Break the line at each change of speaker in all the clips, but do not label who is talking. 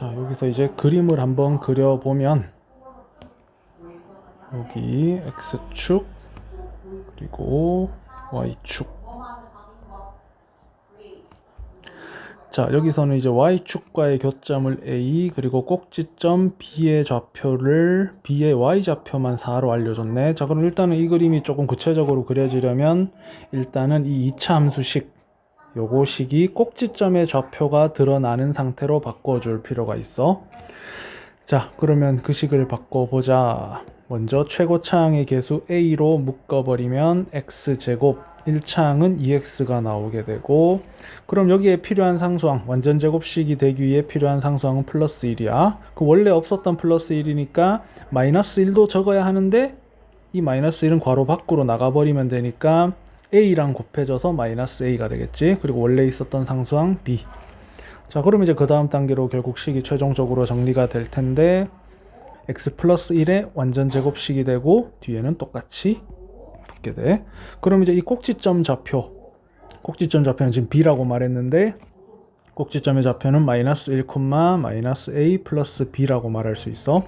자, 여기서 이제 그림을 한번 그려보면 여기 X축 그리고 Y축 자, 여기서는 이제 Y축과의 교점을 A 그리고 꼭지점 B의 좌표를 B의 Y좌표만 4로 알려줬네. 자, 그럼 일단은 이 그림이 조금 구체적으로 그려지려면 일단은 이 2차 함수식 요거식이 꼭지점의 좌표가 드러나는 상태로 바꿔줄 필요가 있어. 자, 그러면 그 식을 바꿔보자. 먼저 최고차항의 개수 a로 묶어버리면 x제곱 1차항은 2x가 나오게 되고 그럼 여기에 필요한 상수항 완전 제곱식이 되기 위해 필요한 상수항은 플러스 1이야 그 원래 없었던 플러스 1이니까 마이너스 1도 적어야 하는데 이 마이너스 1은 괄호 밖으로 나가버리면 되니까 a랑 곱해져서 마이너스 a가 되겠지 그리고 원래 있었던 상수항 b 자 그럼 이제 그 다음 단계로 결국 식이 최종적으로 정리가 될 텐데 x 플러스 1의 완전 제곱식이 되고 뒤에는 똑같이 붙게 돼. 그럼 이제 이 꼭지점 좌표, 꼭지점 좌표는 지금 b라고 말했는데 꼭지점의 좌표는 마이너스 1, 마이너스 a 플러스 b라고 말할 수 있어.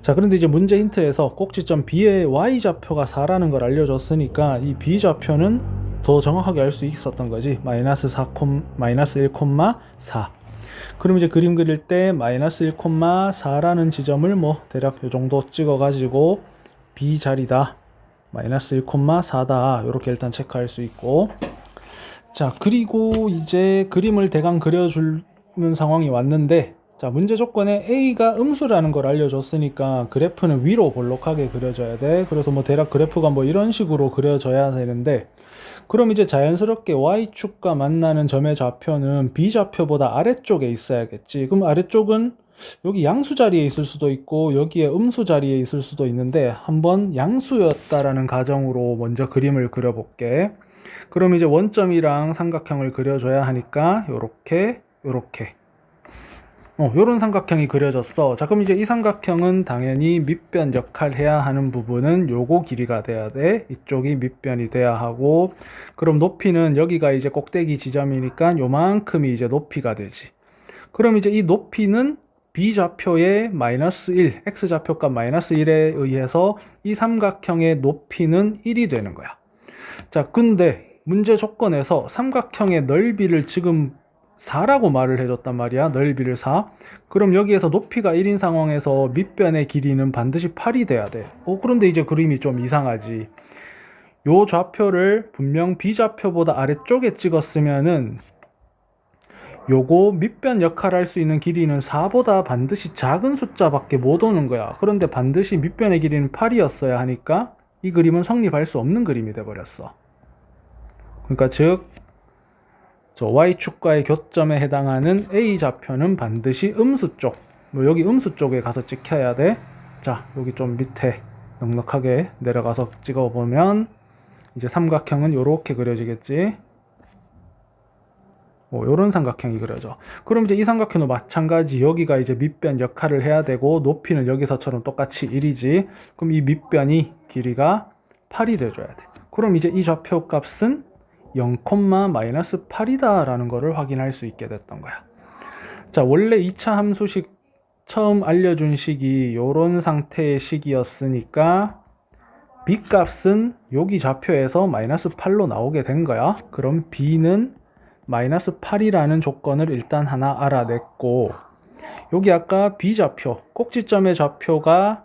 자, 그런데 이제 문제 힌트에서 꼭지점 b의 y 좌표가 4라는 걸 알려줬으니까 이 b 좌표는 더 정확하게 알 수 있었던 거지. 마이너스 4, 마이너스 1, 4. 그럼 이제 그림 그릴 때 마이너스 1,4라는 지점을 뭐 대략 요 정도 찍어 가지고 B 자리다 마이너스 1,4다 이렇게 일단 체크할 수 있고 자 그리고 이제 그림을 대강 그려주는 상황이 왔는데 자 문제 조건에 A가 음수라는 걸 알려줬으니까 그래프는 위로 볼록하게 그려져야 돼 그래서 뭐 대략 그래프가 뭐 이런 식으로 그려져야 되는데 그럼 이제 자연스럽게 y축과 만나는 점의 좌표는 b좌표보다 아래쪽에 있어야겠지. 그럼 아래쪽은 여기 양수 자리에 있을 수도 있고 여기에 음수 자리에 있을 수도 있는데 한번 양수였다라는 가정으로 먼저 그림을 그려볼게. 그럼 이제 원점이랑 삼각형을 그려줘야 하니까 요렇게 요렇게 어, 요런 삼각형이 그려졌어. 자, 그럼 이제 이 삼각형은 당연히 밑변 역할 해야 하는 부분은 요거 길이가 돼야 돼. 이쪽이 밑변이 돼야 하고, 그럼 높이는 여기가 이제 꼭대기 지점이니까 요만큼이 이제 높이가 되지. 그럼 이제 이 높이는 b좌표의 마이너스 1, x좌표값 마이너스 1에 의해서 이 삼각형의 높이는 1이 되는 거야. 자, 근데 문제 조건에서 삼각형의 넓이를 지금 4라고 말을 해줬단 말이야. 넓이를 4. 그럼 여기에서 높이가 1인 상황에서 밑변의 길이는 반드시 8이 돼야 돼. 어, 그런데 이제 그림이 좀 이상하지. 요 좌표를 분명 B좌표보다 아래쪽에 찍었으면은 요거 밑변 역할을 할 수 있는 길이는 4보다 반드시 작은 숫자밖에 못 오는 거야. 그런데 반드시 밑변의 길이는 8이었어야 하니까 이 그림은 성립할 수 없는 그림이 돼 버렸어. 그러니까 즉 저 y축과의 교점에 해당하는 a 좌표는 반드시 음수 쪽, 뭐 여기 음수 쪽에 가서 찍혀야 돼. 자, 여기 좀 밑에 넉넉하게 내려가서 찍어보면 이제 삼각형은 이렇게 그려지겠지. 뭐 요런 삼각형이 그려져. 그럼 이제 이 삼각형도 마찬가지 여기가 이제 밑변 역할을 해야 되고 높이는 여기서처럼 똑같이 1이지. 그럼 이 밑변이 길이가 8이 돼줘야 돼. 그럼 이제 이 좌표 값은 0, 마이너스 8이다라는 것을 확인할 수 있게 됐던 거야. 자, 원래 2차 함수식 처음 알려준 식이 이런 상태의 식이었으니까 b 값은 여기 좌표에서 마이너스 8로 나오게 된 거야. 그럼 b는 마이너스 8이라는 조건을 일단 하나 알아냈고 여기 아까 b 좌표, 꼭지점의 좌표가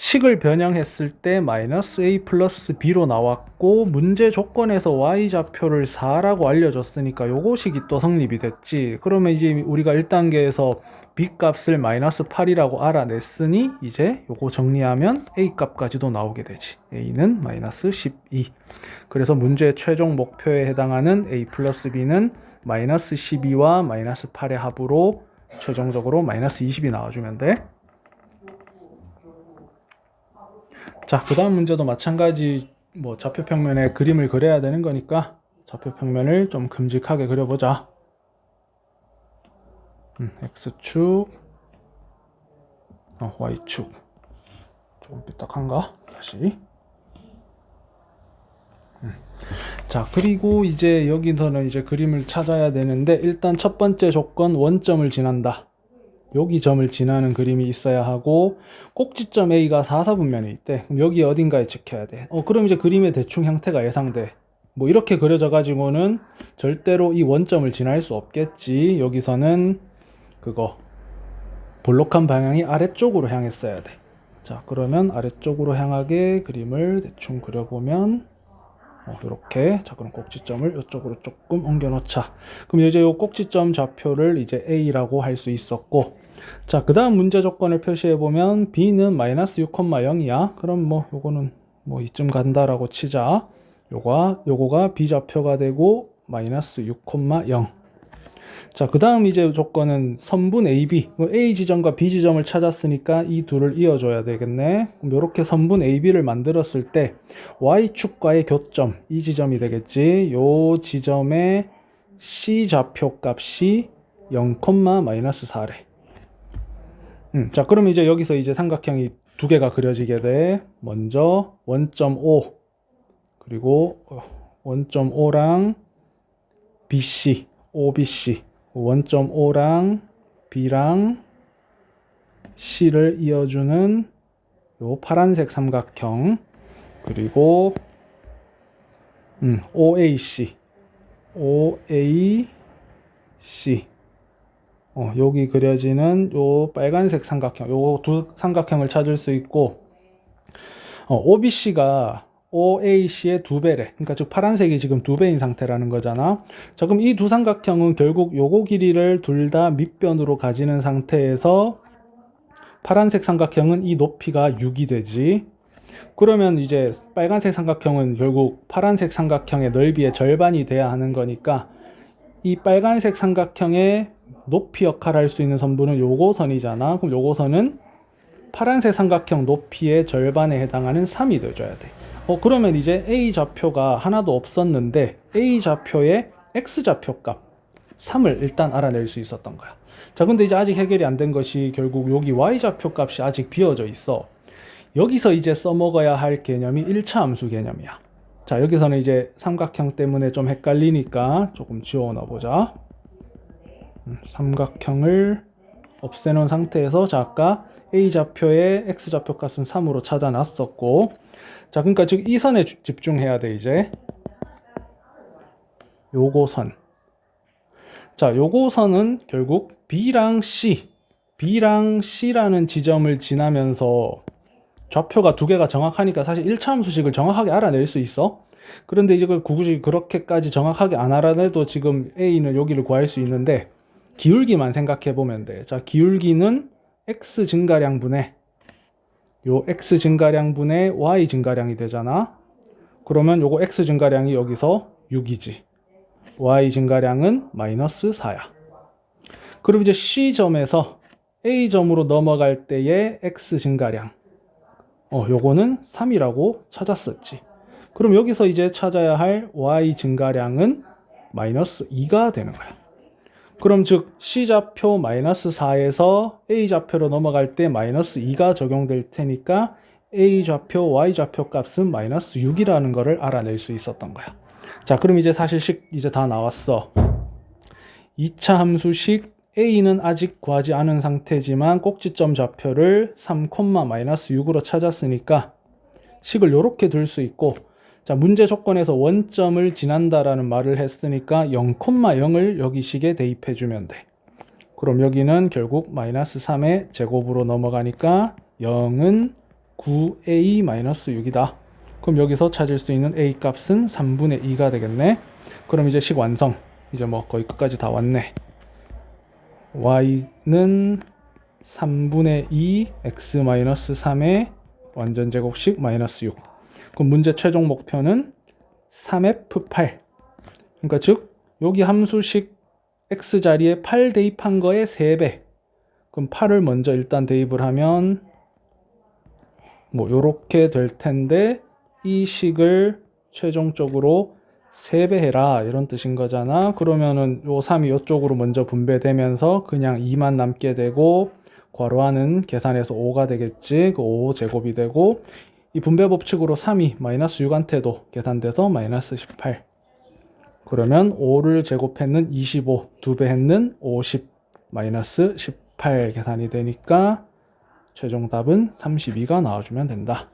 식을 변형했을 때 마이너스 a 플러스 b로 나왔고 문제 조건에서 y 좌표를 4라고 알려줬으니까 요거 식이 또 성립이 됐지. 그러면 이제 우리가 1단계에서 b 값을 마이너스 8이라고 알아냈으니 이제 요거 정리하면 a 값까지도 나오게 되지. A는 마이너스 12 그래서 문제의 최종 목표에 해당하는 a 플러스 b는 마이너스 12와 마이너스 8의 합으로 최종적으로 마이너스 20이 나와주면 돼 자, 그 다음 문제도 마찬가지 뭐 좌표 평면에 그림을 그려야 되는 거니까 좌표 평면을 좀 큼직하게 그려보자. 음, X축, 어, Y축. 좀 삐딱한가? 다시. 음. 자, 그리고 이제 여기서는 이제 그림을 찾아야 되는데 일단 첫 번째 조건 원점을 지난다. 여기 점을 지나는 그림이 있어야 하고 꼭지점 A가 4, 4분면에 있대. 그럼 여기 어딘가에 찍혀야 돼. 어, 그럼 이제 그림의 대충 형태가 예상돼. 뭐 이렇게 그려져 가지고는 절대로 이 원점을 지날 수 없겠지. 여기서는 그거 볼록한 방향이 아래쪽으로 향했어야 돼. 자, 그러면 아래쪽으로 향하게 그림을 대충 그려보면 어, 이렇게 자 그럼 꼭지점을 이쪽으로 조금 옮겨 놓자 그럼 이제 이 꼭지점 좌표를 이제 A라고 할 수 있었고 자 그 다음 문제 조건을 표시해 보면 B는 마이너스 6,0이야 그럼 뭐 요거는 뭐 이쯤 간다라고 치자 요거 요거가 B 좌표가 되고 마이너스 6,0 자, 그 다음 이제 조건은 선분 AB. 뭐 A 지점과 B 지점을 찾았으니까 이 둘을 이어줘야 되겠네. 그럼 이렇게 선분 AB를 만들었을 때 Y축과의 교점, 이 지점이 되겠지. 요 지점의 C 좌표 값이 0, 마이너스 4래. 음, 자, 그럼 이제 여기서 이제 삼각형이 두 개가 그려지게 돼. 먼저 원점 O, 그리고 원점 O랑 BC, OBC. 원점 O랑 B랑 C를 이어주는 요 파란색 삼각형 그리고 음, OAC OAC 어, 여기 그려지는 요 빨간색 삼각형 요 두 삼각형을 찾을 수 있고 어, OBC가 OAC의 두 배래. 그러니까 즉 파란색이 지금 두 배인 상태라는 거잖아. 자, 그럼 이 두 삼각형은 결국 요거 길이를 둘 다 밑변으로 가지는 상태에서 파란색 삼각형은 이 높이가 6이 되지. 그러면 이제 빨간색 삼각형은 결국 파란색 삼각형의 넓이의 절반이 돼야 하는 거니까 이 빨간색 삼각형의 높이 역할을 할 수 있는 선분은 요거 선이잖아. 그럼 요거 선은 파란색 삼각형 높이의 절반에 해당하는 3이 돼줘야 돼. 어, 그러면 이제 A 좌표가 하나도 없었는데 A 좌표의 X 좌표 값 3을 일단 알아낼 수 있었던 거야. 자, 근데 이제 아직 해결이 안 된 것이 결국 여기 Y 좌표 값이 아직 비어져 있어. 여기서 이제 써먹어야 할 개념이 1차 함수 개념이야. 자, 여기서는 이제 삼각형 때문에 좀 헷갈리니까 조금 지워 넣어보자. 음, 삼각형을 없애놓은 상태에서 자, 아까 A 좌표의 X 좌표 값은 3으로 찾아놨었고 자, 그러니까 즉 이 선에 주- 집중해야 돼 이제. 요거 선. 자, 요거 선은 결국 B랑 C, B랑 C라는 지점을 지나면서 좌표가 두 개가 정확하니까 사실 1차 함수식을 정확하게 알아낼 수 있어. 그런데 이제 그 굳이 그렇게까지 정확하게 안 알아내도 지금 A는 여기를 구할 수 있는데 기울기만 생각해 보면 돼. 자, 기울기는 x 증가량 분의 요 x 증가량 분의 y 증가량이 되잖아. 그러면 요거 x 증가량이 여기서 6이지. y 증가량은 마이너스 4야. 그럼 이제 C점에서 A점으로 넘어갈 때의 x 증가량. 어, 요거는 3이라고 찾았었지. 그럼 여기서 이제 찾아야 할 y 증가량은 마이너스 2가 되는 거야. 그럼 즉 C 좌표 마이너스 4에서 A 좌표로 넘어갈 때 마이너스 2가 적용될 테니까 A 좌표, Y 좌표 값은 마이너스 6이라는 거를 알아낼 수 있었던 거야. 자, 그럼 이제 사실식 이제 다 나왔어. 2차 함수식 A는 아직 구하지 않은 상태지만 꼭지점 좌표를 3, 마이너스 6으로 찾았으니까 식을 이렇게 둘 수 있고 자, 문제 조건에서 원점을 지난다라는 말을 했으니까 0,0을 여기 식에 대입해 주면 돼. 그럼 여기는 결국 마이너스 3의 제곱으로 넘어가니까 0은 9a 마이너스 6이다. 그럼 여기서 찾을 수 있는 a 값은 3분의 2가 되겠네. 그럼 이제 식 완성. 이제 뭐 거의 끝까지 다 왔네. y는 3분의 2 x 마이너스 3의 완전 제곱식 마이너스 6. 그럼 문제 최종 목표는 3f8. 그러니까 즉 여기 함수식 x 자리에 8 대입한 거의 3배. 그럼 8을 먼저 일단 대입을 하면 뭐 요렇게 될 텐데 이 식을 최종적으로 3배 해라 이런 뜻인 거잖아. 그러면은 요 3이 요쪽으로 먼저 분배되면서 그냥 2만 남게 되고 괄호 안은 계산해서 5가 되겠지. 그 5 제곱이 되고 이 분배 법칙으로 3이 마이너스 6한테도 계산돼서 마이너스 18. 그러면 5를 제곱했는 25, 두 배 했는 50, 마이너스 18. 18 계산이 되니까 최종 답은 32가 나와주면 된다.